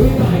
Yeah.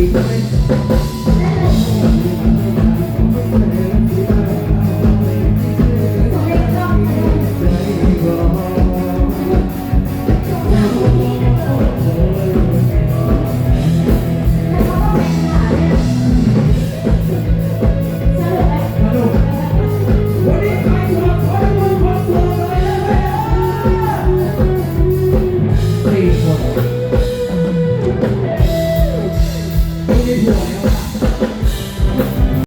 treatment